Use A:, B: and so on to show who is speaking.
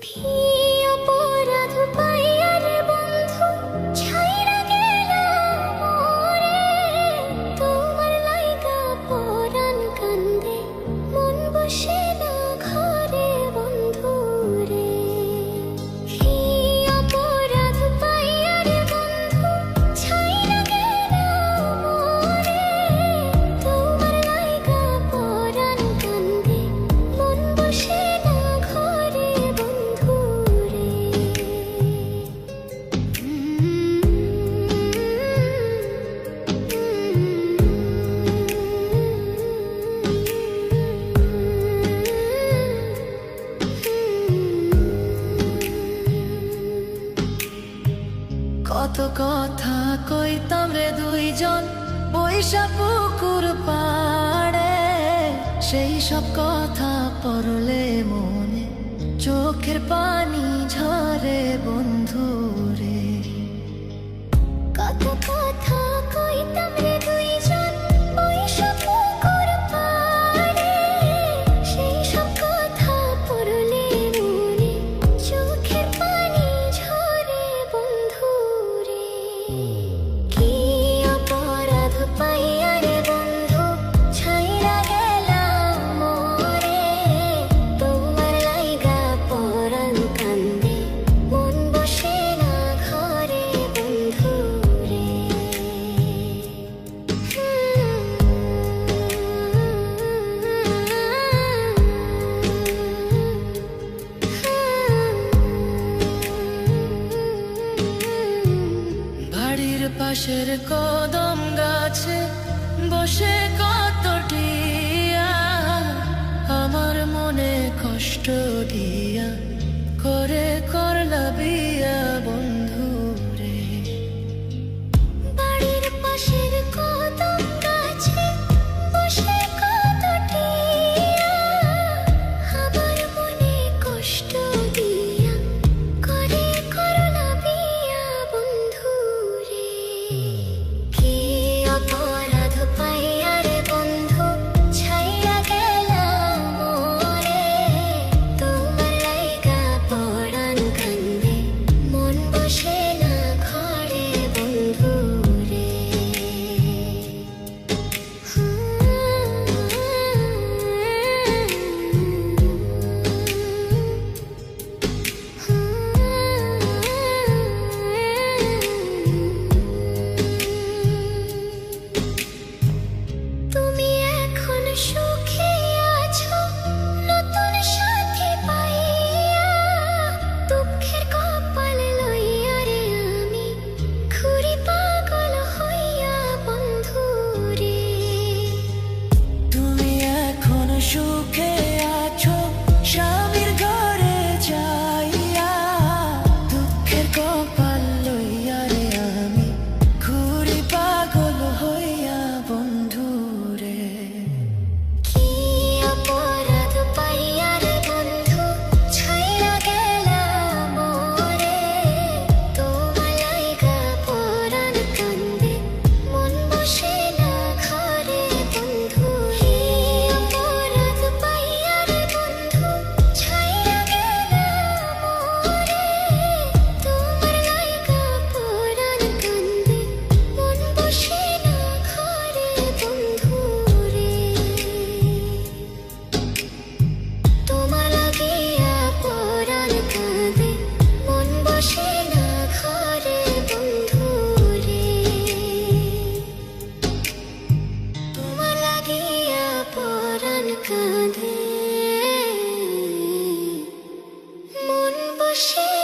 A: Peace. কথা কইতাম রে দুইজন? বৈশা পুকুর পাড়ে সেই সব কথা
B: পর My
A: fire. পাশের কদম গাছে বসে কতটি কাঁধে মন
B: বসে